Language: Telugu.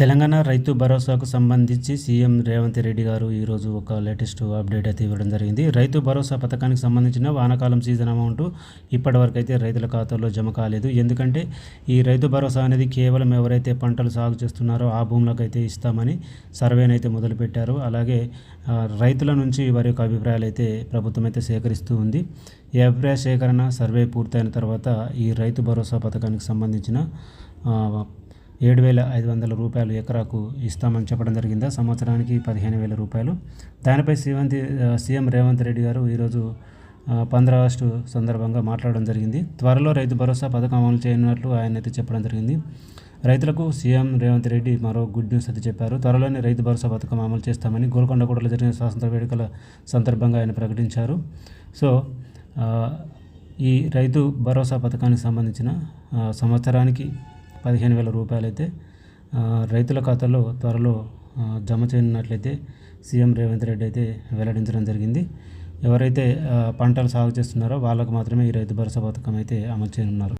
తెలంగాణ రైతు భరోసాకు సంబంధించి సీఎం రేవంత్ రెడ్డి గారు ఈరోజు ఒక లేటెస్ట్ అప్డేట్ అయితే ఇవ్వడం జరిగింది. రైతు భరోసా పథకానికి సంబంధించిన వానాకాలం సీజన్ అమౌంట్ ఇప్పటివరకు అయితే రైతుల ఖాతాలో జమ కాలేదు. ఎందుకంటే ఈ రైతు భరోసా అనేది కేవలం ఎవరైతే పంటలు సాగు చేస్తున్నారో ఆ భూములకు అయితే ఇస్తామని సర్వేనైతే మొదలుపెట్టారు. అలాగే రైతుల నుంచి వారి యొక్క అభిప్రాయాలు అయితే ప్రభుత్వం అయితే సేకరిస్తూ ఉంది. ఈ అభిప్రాయ సేకరణ సర్వే పూర్తయిన తర్వాత ఈ రైతు భరోసా పథకానికి సంబంధించిన ఏడు వేల ఐదు వందల రూపాయలు ఎకరాకు ఇస్తామని చెప్పడం జరిగిందా? సంవత్సరానికి పదిహేను వేల రూపాయలు. దానిపై శ్రీవంతి సీఎం రేవంత్ రెడ్డి గారు ఈరోజు పంద్రా ఆగస్టు సందర్భంగా మాట్లాడడం జరిగింది. త్వరలో రైతు భరోసా పథకం అమలు చేయనున్నట్లు ఆయన అయితే చెప్పడం జరిగింది. రైతులకు సీఎం రేవంత్ రెడ్డి మరో గుడ్ న్యూస్ అయితే చెప్పారు. త్వరలోనే రైతు భరోసా పథకం అమలు చేస్తామని గోల్కొండగూడలో జరిగిన స్వాతంత్ర వేడుకల సందర్భంగా ఆయన ప్రకటించారు. సో ఈ రైతు భరోసా పథకానికి సంబంధించిన సంవత్సరానికి పదిహేను వేల రూపాయలు అయితే రైతుల ఖాతాలో త్వరలో జమ చేయనున్నట్లయితే సీఎం రేవంత్ రెడ్డి అయితే వెల్లడించడం జరిగింది. ఎవరైతే పంటలు సాగు చేస్తున్నారో వాళ్ళకు మాత్రమే ఈ రైతు భరోసా పథకం అయితే అమలు చేయనున్నారు.